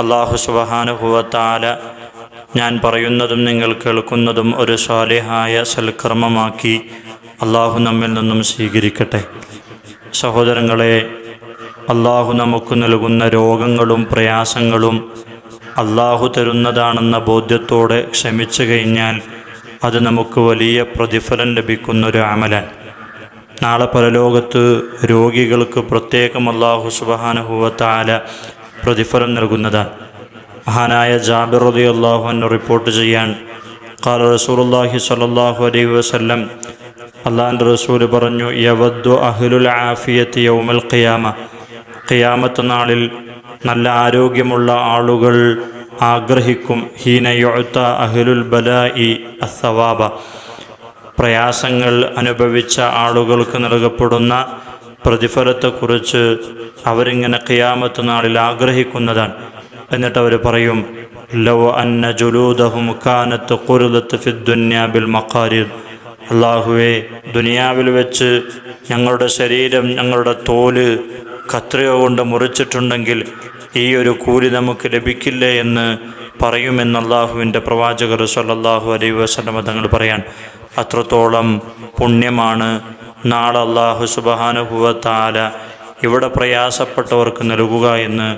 അള്ളാഹു സുബഹാനുഭവത്താല ഞാൻ പറയുന്നതും നിങ്ങൾ കേൾക്കുന്നതും ഒരു സ്വാലിഹായ സൽക്കർമ്മമാക്കി അള്ളാഹു നമ്മിൽ നിന്നും സ്വീകരിക്കട്ടെ. സഹോദരങ്ങളെ അള്ളാഹു നമുക്ക് നൽകുന്ന രോഗങ്ങളും പ്രയാസങ്ങളും അള്ളാഹു തരുന്നതാണെന്ന ബോധ്യത്തോടെ ക്ഷമിച്ചു കഴിഞ്ഞാൽ അത് നമുക്ക് വലിയ പ്രതിഫലം ലഭിക്കുന്ന ഒരു അമലൻ നാളെ പരലോകത്ത് രോഗികൾക്ക് പ്രത്യേകം അള്ളാഹു സുബഹാനുഭവത്താല പ്രതിഫലം നൽകുന്നത്. മഹാനായ ജാബിർ റബി അള്ളാഹു എന്നെ റിപ്പോർട്ട് ചെയ്യാൻ കാല റസൂലുള്ളാഹി സ്വല്ലല്ലാഹു അലൈഹി വസല്ലം അള്ളാഹിന്റെ റസൂൽ പറഞ്ഞു യവദ്ദു അഹ്ലുൽ ആഫിയത്ത് യൗമൽ ഖിയാമ. ഖിയാമത്ത് നാളിൽ നല്ല ആരോഗ്യമുള്ള ആളുകൾ ആഗ്രഹിക്കും. ഹീന യുഅത്ത അഹ്ലുൽ ബലായി അസവാബ പ്രയാസങ്ങൾ അനുഭവിച്ച ആളുകൾക്ക് നൽകപ്പെടുന്ന പ്രതിഫലത്തെക്കുറിച്ച് അവരിങ്ങനെ ഖിയാമത്ത് നാളിൽ ആഗ്രഹിക്കുന്നതാണ്. എന്നിട്ട് അവർ പറയും ലോ അന്ന ജുലൂദഹും കാനത്ത് കുരുദത്ത് ഫിദ്ദുന്യ ബിൽ മക്കാരിർ അള്ളാഹുവെ ദുനിയാവിൽ വെച്ച് ഞങ്ങളുടെ ശരീരം ഞങ്ങളുടെ തോൽ കത്രയോ കൊണ്ട് മുറിച്ചിട്ടുണ്ടെങ്കിൽ ഈ ഒരു കൂലി നമുക്ക് ലഭിക്കില്ലേ എന്ന് പറയുമെന്ന് അള്ളാഹുവിന്റെ പ്രവാചകർ സല്ലാഹു അലൈഹി വസ്ലമ തങ്ങൾ പറയാൻ അത്രത്തോളം പുണ്യമാണ് നാളെ അള്ളാഹു സുബഹാനുഭവത്താല ഇവിടെ പ്രയാസപ്പെട്ടവർക്ക് നൽകുക എന്ന്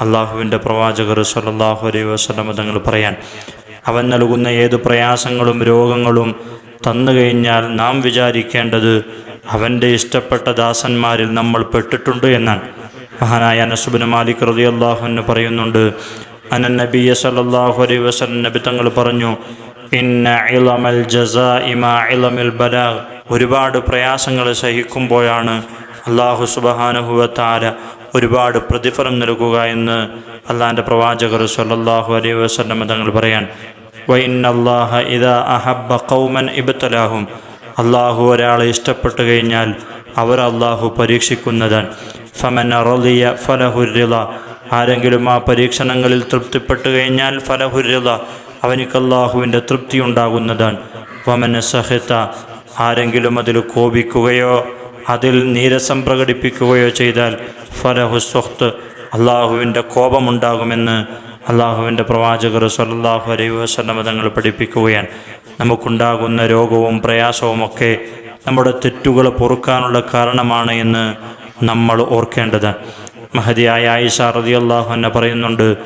അള്ളാഹുവിന്റെ പ്രവാചകർ സല്ലല്ലാഹു അലൈഹി വസ്ലമ തങ്ങൾ പറയാൻ. അവൻ നൽകുന്ന ഏത് പ്രയാസങ്ങളും രോഗങ്ങളും തന്നു കഴിഞ്ഞാൽ നാം വിചാരിക്കേണ്ടത് അവന്റെ ഇഷ്ടപ്പെട്ട ദാസന്മാരിൽ നമ്മൾ പെട്ടിട്ടുണ്ട് എന്നാണ്. മഹാനായ അനസുബിന് മാലിക് റതി അള്ളാഹുന്ന് പറയുന്നുണ്ട് അനൻ നബിയ സല്ലല്ലാഹു അലൈഹി വസ്ലം നബി തങ്ങൾ പറഞ്ഞു ഇന്ന ഇളമൽ ജസ ഇമ ഇളമിൽ ബലാഗ് ഒരുപാട് പ്രയാസങ്ങൾ സഹിക്കുമ്പോഴാണ് അള്ളാഹു സുബഹാനുഹുവത്താര ഒരുപാട് പ്രതിഫലം നൽകുക എന്ന് അള്ളാഹിന്റെ പ്രവാചകർ സല്ലാഹു അലൈഹി വസ്ലം തങ്ങൾ പറയാൻ വൈന്നല്ലാഹ ഇതാ അഹബ്ബ കൗമൻ ഇബത്തലാഹും അള്ളാഹു ഒരാളെ ഇഷ്ടപ്പെട്ടു കഴിഞ്ഞാൽ അവർ അള്ളാഹു പരീക്ഷിക്കുന്നതാണ്. ഫമൻ റളിയ ഫലഹുരിള ആരെങ്കിലും ആ പരീക്ഷണങ്ങളിൽ തൃപ്തിപ്പെട്ടു കഴിഞ്ഞാൽ ഫലഹുരിള അവനിക്ക് അള്ളാഹുവിന്റെ തൃപ്തി ഉണ്ടാകുന്നതാണ്. വമൻ സഹിത ആരെങ്കിലും അതിൽ കോപിക്കുകയോ അതിൽ നീരസം പ്രകടിപ്പിക്കുകയോ ചെയ്താൽ ഫലഹു സ്വത്ത് അള്ളാഹുവിന്റെ കോപമുണ്ടാകുമെന്ന് അള്ളാഹുവിന്റെ പ്രവാചകർ സല്ലല്ലാഹു അലൈഹി വസല്ലമ തങ്ങൾ പഠിപ്പിക്കുകയാണ്. നമുക്കുണ്ടാകുന്ന രോഗവും പ്രയാസവുമൊക്കെ നമ്മുടെ തെറ്റുകൾ പൊറുക്കാനുള്ള കാരണമാണ് എന്ന് നമ്മൾ ഓർക്കേണ്ടത്. മഹതിയായ ആയിഷ റളിയല്ലാഹു അൻഹ പറയുന്നുണ്ട്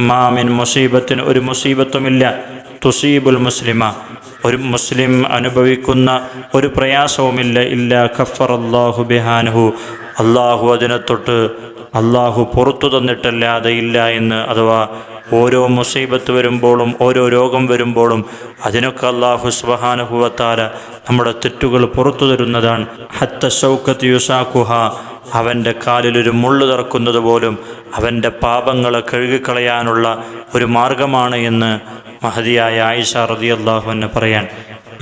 മാമിൻ മുസീബത്തിന് ഒരു മുസീബത്തുമില്ല തുസീബുൽ മുസ്ലിമ. ഒരു മുസ്ലിം അനുഭവിക്കുന്ന ഒരു പ്രയാസവുമില്ല. ഇല്ല ഖഫർ അള്ളാഹു ബിഹാനഹു. അള്ളാഹു അതിനെ തൊട്ട് അള്ളാഹു പുറത്തു തന്നിട്ടല്ലാതെ ഇല്ല എന്ന്. അഥവാ ഓരോ മുസീബത്ത് വരുമ്പോഴും ഓരോ രോഗം വരുമ്പോഴും അതിനൊക്കെ അള്ളാഹു സുബഹാനുഭവത്താല നമ്മുടെ തെറ്റുകൾ പുറത്തു തരുന്നതാണ്. ഹത്ത ഷൗക്കത്ത് യുസാഖുഹ. അവന്റെ കാലിലൊരു മുള്ളു തറക്കുന്നത് പോലും അവന്റെ പാപങ്ങളെ കഴുകിക്കളയാനുള്ള ഒരു മാർഗമാണ് എന്ന് മഹതിയായ ആയിഷ റതി അള്ളാഹു എന്നെ പറയാൻ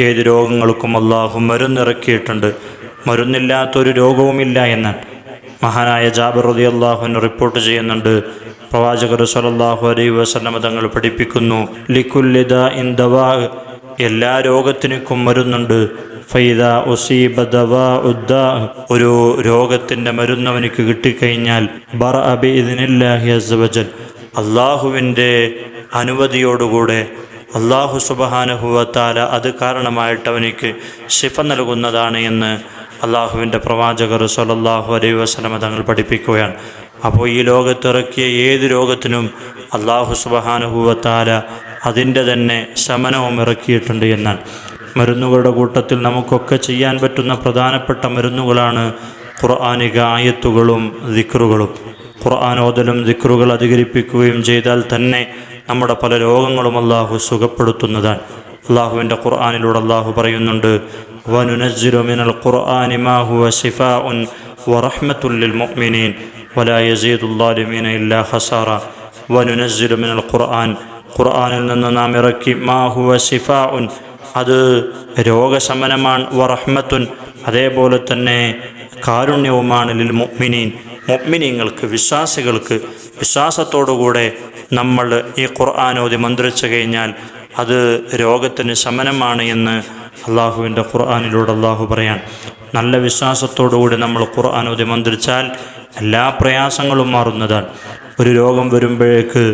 ഏത് രോഗങ്ങൾക്കും അള്ളാഹു മരുന്നിറക്കിയിട്ടുണ്ട്. മരുന്നില്ലാത്തൊരു രോഗവുമില്ല എന്ന് മഹാനായ ജാബിർ റതി അള്ളാഹുവിന് റിപ്പോർട്ട് ചെയ്യുന്നുണ്ട്. പ്രവാചകർ സലല്ലാഹു അലൈ വസല്ലമ തങ്ങൾ പഠിപ്പിക്കുന്നു ലിക്കുല്ലിദ ഇൻ ദവാ എല്ലാ രോഗത്തിനും മരുന്നുണ്ട്. ഫൈദ ഉസീബ ദവാ ഉദ്ദ ഒരു രോഗത്തിന്റെ മരുന്ന് അവനിക്ക് കിട്ടിക്കഴിഞ്ഞാൽ ബർ അബി അസ്വജൽ അള്ളാഹുവിന്റെ അനുമതിയോടുകൂടെ അള്ളാഹു സുബഹാനുഭവത്താല അത് കാരണമായിട്ട് അവനിക്ക് ശിഫ നൽകുന്നതാണ് എന്ന് അള്ളാഹുവിന്റെ പ്രവാചകർ സല്ലല്ലാഹു അലൈഹി വസ്ലമ തങ്ങൾ പഠിപ്പിക്കുകയാണ്. അപ്പോൾ ഈ ലോകത്തിറക്കിയ ഏത് രോഗത്തിനും അള്ളാഹു സുബഹാനുഹൂവത്താല അതിന്റെ തന്നെ ശമനവും ഇറക്കിയിട്ടുണ്ട് എന്നാണ്. മരുന്നുകളുടെ കൂട്ടത്തിൽ നമുക്കൊക്കെ ചെയ്യാൻ പറ്റുന്ന പ്രധാനപ്പെട്ട മരുന്നുകളാണ് ഖുർആാനിക ആയത്തുകളും ദിക്റുകളും. ഖുർആാനോദലും ദിക്റുകൾ അധികരിപ്പിക്കുകയും ചെയ്താൽ തന്നെ നമ്മുടെ പല രോഗങ്ങളും അള്ളാഹു സുഖപ്പെടുത്തുന്നതാണ് അള്ളാഹുവിൻ്റെ ഖുർആാനിലൂടെ അള്ളാഹു പറയുന്നുണ്ട് വനുനസ്സിലു മിനൽ ഖുർആാനി മാ ഹുവ ശിഫാഉൻ വറഹ്മത്തുൽ ലിൽ മുഅ്മിനീൻ ولا يزيد الظالمين إلا خسارا وننزل من القرآن ഖുർആനിൽ നിന്ന് നാം ഇറക്കി മാഹുവ ഷിഫാ ഉൻ അത് രോഗശമനമാണ് വറഹ്മത്തുൻ അതേപോലെ തന്നെ കാരുണ്യവുമാണ് ലിൽ മുഅ്മിനീൻ മുഅ്മിനീങ്ങൾക്ക് വിശ്വാസികൾക്ക് വിശ്വാസത്തോടുകൂടെ നമ്മൾ ഈ ഖുർആാനോതി മന്ത്രിച്ചു കഴിഞ്ഞാൽ അത് രോഗത്തിന് ശമനമാണ് എന്ന് അള്ളാഹുവിന്റെ ഖുർആാനിലൂടെ അള്ളാഹു പറയാൻ. നല്ല വിശ്വാസത്തോടുകൂടി നമ്മൾ ഖുർആാനോതി മന്ത്രിച്ചാൽ എല്ലാ പ്രയാസങ്ങളും മാറുന്നതാണ്. ഒരു രോഗം വരുമ്പോഴേക്ക്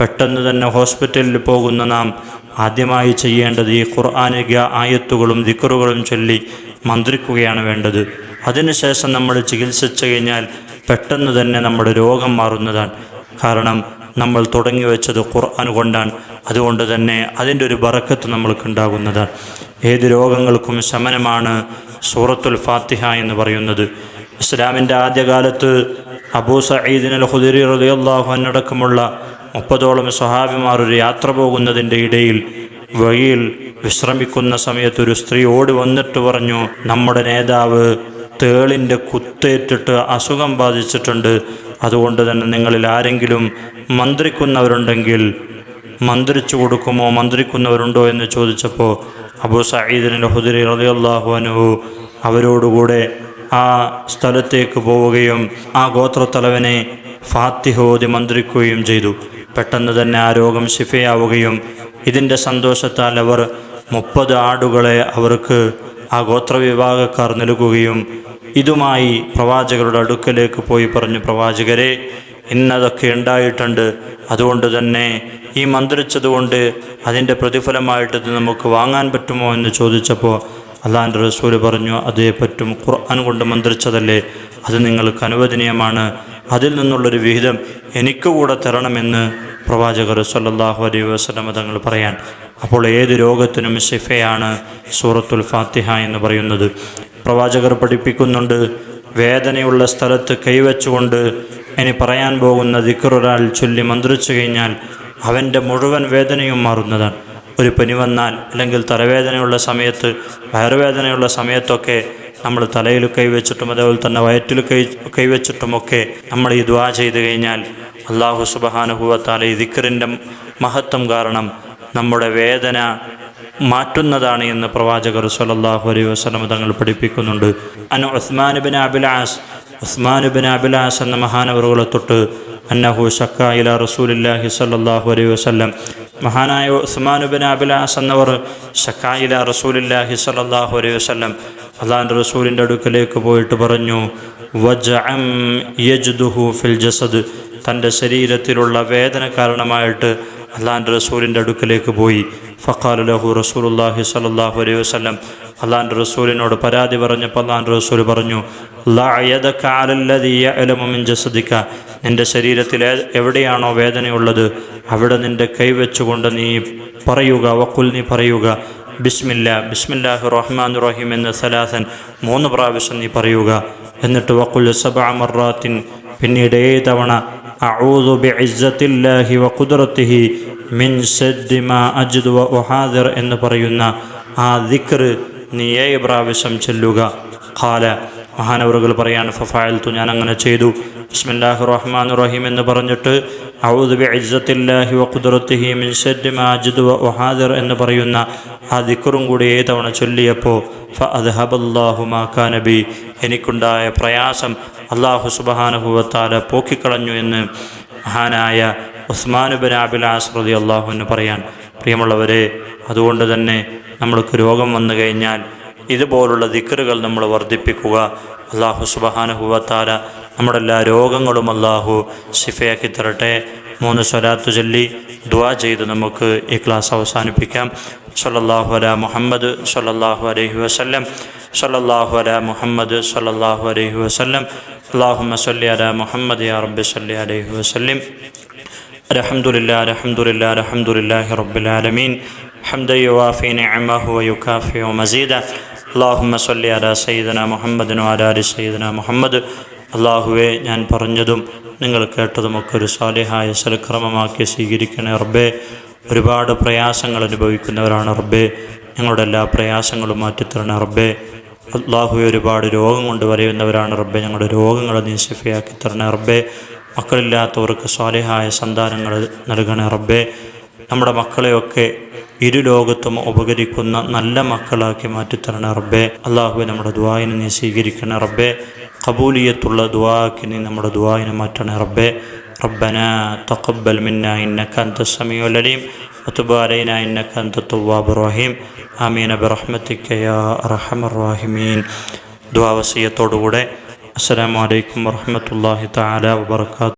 പെട്ടെന്ന് തന്നെ ഹോസ്പിറ്റലിൽ പോകുന്ന നാം ആദ്യമായി ചെയ്യേണ്ടത് ഈ ഖുർആാനിക ആയത്തുകളും ദിക്കറുകളും ചൊല്ലി മന്ത്രിക്കുകയാണ് വേണ്ടത്. അതിനുശേഷം നമ്മൾ ചികിത്സിച്ചു കഴിഞ്ഞാൽ പെട്ടെന്ന് തന്നെ നമ്മുടെ രോഗം മാറുന്നതാണ്. കാരണം നമ്മൾ തുടങ്ങി വെച്ചത് ഖുർആൻ കൊണ്ടാണ്. അതുകൊണ്ട് തന്നെ അതിന്റെ ഒരു ബറക്കത്ത് നമ്മൾക്കുണ്ടാകുന്നത് ഏത് രോഗങ്ങൾക്കും ശമനമാണ് സൂറത്തുൽ ഫാത്തിഹ എന്ന് പറയുന്നത്. ഇസ്ലാമിന്റെ ആദ്യകാലത്ത് അബൂ സഈദിൻ അൽ ഹുദരി റളിയല്ലാഹു അന്നടക്കമുള്ള മുപ്പതോളം സ്വഹാബിമാർ ഒരു യാത്ര പോകുന്നതിന്റെ ഇടയിൽ വഴിയിൽ വിശ്രമിക്കുന്ന സമയത്ത് ഒരു സ്ത്രീ ഓടി വന്നിട്ട് പറഞ്ഞു നമ്മുടെ നേതാവ് തേളിന്റെ കുത്തേറ്റിട്ട് അസുഖം ബാധിച്ചിട്ടുണ്ട്. അതുകൊണ്ട് തന്നെ നിങ്ങളിൽ ആരെങ്കിലും മന്ത്രിക്കുന്നവരുണ്ടെങ്കിൽ മന്ത്രിച്ചു കൊടുക്കുമോ? മന്ത്രിക്കുന്നവരുണ്ടോ എന്ന് ചോദിച്ചപ്പോൾ അബൂ സയ്യിദിൻ ഹുദരി റളിയല്ലാഹു അൻഹു അവരോടുകൂടെ ആ സ്ഥലത്തേക്ക് പോവുകയും ആ ഗോത്രത്തലവനെ ഫാത്തിഹോതി മന്ത്രിക്കുകയും ചെയ്തു. പെട്ടെന്ന് തന്നെ ആ രോഗം ശിഫയാവുകയും ഇതിന്റെ സന്തോഷത്താൽ അവർ മുപ്പത് ആടുകളെ അവർക്ക് ആ ഗോത്രവിഭാഗക്കാർ നൽകുകയും ഇതുമായി പ്രവാചകരുടെ അടുക്കലേക്ക് പോയി പറഞ്ഞു പ്രവാചകരെ ഇന്നതൊക്കെ ഉണ്ടായിട്ടുണ്ട്. അതുകൊണ്ട് തന്നെ ഈ മന്ത്രിച്ചതുകൊണ്ട് അതിന്റെ പ്രതിഫലമായിട്ട് നമുക്ക് വാങ്ങാൻ പറ്റുമോ എന്ന് ചോദിച്ചപ്പോൾ അള്ളാന്റെ റസൂൽ പറഞ്ഞു അതേ പറ്റും ഖുർആൻ കൊണ്ട് മന്ത്രിച്ചതല്ലേ? അത് നിങ്ങൾക്ക് അനുവദനീയമാണ്. അതിൽ നിന്നുള്ളൊരു വിഹിതം എനിക്ക് കൂടെ തരണമെന്ന് പ്രവാചകർ സല്ലാഹു അലൈഹി വസ്ലമ തങ്ങൾ പറയാൻ. അപ്പോൾ ഏത് രോഗത്തിനും ഷിഫയാണ് സൂറത്തുൽ ഫാത്തിഹ എന്ന് പറയുന്നത്. പ്രവാചകർ പഠിപ്പിക്കുന്നുണ്ട് വേദനയുള്ള സ്ഥലത്ത് കൈവച്ചുകൊണ്ട് ഇനി പറയാൻ പോകുന്ന ദിക്കറൊരാൾ ചൊല്ലി മന്ത്രിച്ചു കഴിഞ്ഞാൽ അവന്റെ മുഴുവൻ വേദനയും മാറുന്നതാണ്. ഒരു പനി വന്നാൽ അല്ലെങ്കിൽ തലവേദനയുള്ള സമയത്ത് വയറുവേദനയുള്ള സമയത്തൊക്കെ നമ്മൾ തലയിൽ കൈവച്ചിട്ടും അതേപോലെ തന്നെ വയറ്റിൽ കൈ കൈവച്ചിട്ടുമൊക്കെ നമ്മൾ ഈ ദ്വാ ചെയ്ത് കഴിഞ്ഞാൽ അള്ളാഹു സുബഹാനുഭവത്താൽ ഈ ദിക്കറിന്റെ മഹത്വം കാരണം നമ്മുടെ വേദന മാറ്റുന്നതാണ് എന്ന് പ്രവാചകർ സലല്ലാഹു അലൈഹി വസല്ലം തങ്ങൾ പഠിപ്പിക്കുന്നുണ്ട്. അന ഉസ്മാൻ ബിൻ അബിലാസ് ഉസ്മാൻ ബിൻ അബിലാസ് എന്ന മഹാനവറുകളെ തൊട്ട് അന്നഹു ഷക്ക ഇല റസൂലില്ലാഹി സല്ലല്ലാഹു അലൈഹി വസ്ലം മഹാനായ ഉസ്മാൻ ബിൻ അബിലാസ് എന്നവർ ഷക്ക ഇല റസൂലില്ലാഹി സല്ലല്ലാഹു അലൈഹി വസല്ലം അള്ളാഹിന്റെ റസൂലിന്റെ അടുക്കലേക്ക് പോയിട്ട് പറഞ്ഞു വജ വജഅം യജ്ദുഹു ഫിൽ ജസദ്. തന്റെ ശരീരത്തിലുള്ള വേദന കാരണമായിട്ട് അള്ളാഹാന്റെ റസൂലിന്റെ അടുക്കലേക്ക് പോയി. ഫഖാലു ലഹു റസൂലുല്ലാഹി സ്വല്ലല്ലാഹു അലൈഹി വസ്ലം അള്ളാഹാന്റെ റസൂലിനോട് പരാതി പറഞ്ഞപ്പോൾ അള്ളാഹിന്റെ റസൂൽ പറഞ്ഞു ജസദിക്ക നിന്റെ ശരീരത്തിൽ എവിടെയാണോ വേദനയുള്ളത് അവിടെ നിന്റെ കൈവച്ചുകൊണ്ട് നീ പറയുക വക്കുൽ നീ പറയുക. ബിസ്മില്ല ബിസ്മില്ലാഹി റഹ്മാൻ റഹീം എന്ന സലാസൻ മൂന്ന് പ്രാവശ്യം നീ പറയുക. എന്നിട്ട് വക്കുൽ സബാമറാത്തിൻ പിന്നീട് ഏഴ് തവണ അഊദു മിൻ അജ്ദു എന്ന് പറയുന്ന ആ ദിക്ർ നീ ഏ പ്രാവശ്യം ചെല്ലുക. കാല മഹാനവറുകൾ പറയാൻ ഫഫായൽത്തു ഞാൻ അങ്ങനെ ചെയ്തു. ബിസ്മില്ലാഹി റഹ്മാൻ റഹീം എന്ന് പറഞ്ഞിട്ട് ഔദ് ബി ഇജ്ജത്തില്ലാഹി വ ഖുദ്റത്തിഹി മിൻ ശർരി മാ അജ്ദു വ ഉഹാദിർ എന്ന് പറയുന്ന ആ ദിക്റും കൂടി ഏ തവണ ചൊല്ലിയപ്പോൾ ഫ അദ്ഹബല്ലാഹു മാ കാന ബി എനിക്കുണ്ടായ പ്രയാസം അള്ളാഹു സുബഹാനുഭവത്താല പോക്കിക്കളഞ്ഞു എന്ന് മഹാനായ ഉസ്മാനുബിൻ അബിലാസ് റതി അൻഹു പറയാൻ. പ്രിയമുള്ളവരെ അതുകൊണ്ട് തന്നെ നമ്മൾക്ക് രോഗം വന്നു കഴിഞ്ഞാൽ ഇതുപോലുള്ള ദിക്റുകൾ നമ്മൾ വർദ്ധിപ്പിക്കുക. അള്ളാഹു സുബഹാനുഭവത്താല നമ്മുടെ എല്ലാ രോഗങ്ങളും അള്ളാഹു ഷിഫയാക്കി തരട്ടെ മൂന്ന് സ്വലാത്തു ചൊല്ലി ദുആ ചെയ്ത് നമുക്ക് ഈ ക്ലാസ് അവസാനിപ്പിക്കാം സല്ലല്ലാഹു അല മുഹമ്മദ് സല്ലല്ലാഹു അലൈഹി വസല്ലം സല്ലല്ലാഹു അല മുഹമ്മദ് സല്ലല്ലാഹു അലൈഹി വസല്ലം اللهم صل على محمد يا رب صل عليه وسلم الحمد لله الحمد لله الحمد لله رب العالمين حمدا يوافي نعمه ويكافئ مزيدا اللهم صل على سيدنا محمد وعلى ال سيدنا محمد അള്ളാഹുവെ ഞാൻ പറഞ്ഞതും നിങ്ങൾ കേട്ടതുമൊക്കെ ഒരു സ്വാലിഹായ സൽക്രമമാക്കി സ്വീകരിക്കണേ റബ്ബേ. ഒരുപാട് പ്രയാസങ്ങൾ അനുഭവിക്കുന്നവരാണ് റബ്ബേ. ഞങ്ങളുടെ എല്ലാ പ്രയാസങ്ങളും മാറ്റിത്തരണേ റബ്ബേ. അള്ളാഹുവെ ഒരുപാട് രോഗം കൊണ്ട് വരയുന്നവരാണ് റബ്ബെ. ഞങ്ങളുടെ രോഗങ്ങളെ നീ ശിഫയാക്കി തരണേ റബ്ബെ. മക്കളില്ലാത്തവർക്ക് സ്വാലിഹായ സന്താനങ്ങൾ നൽകണേ റബ്ബെ. നമ്മുടെ മക്കളെയൊക്കെ ഇരു ലോകത്തും ഉപകരിക്കുന്ന നല്ല മക്കളാക്കി മാറ്റിത്തരണേ റബ്ബേ അള്ളാഹുവെ നമ്മുടെ ദുവായിനെ നീ സ്വീകരിക്കണേ റബ്ബേ കബൂലിയത്തുള്ള ദുവാക്കി നീ നമ്മുടെ ദുവായിനെ മാറ്റണേ റബ്ബേ ربنا تقبل منا إنك أنت السميع العليم وتب علينا إنك أنت التواب الرحيم آمين برحمتك يا أرحم الراحمين ദുവാവസീയത്തോടുകൂടെ അസ്സലാമു അലൈക്കും വറഹ്മത്തുള്ളാഹി തആല വബറകാതുഹു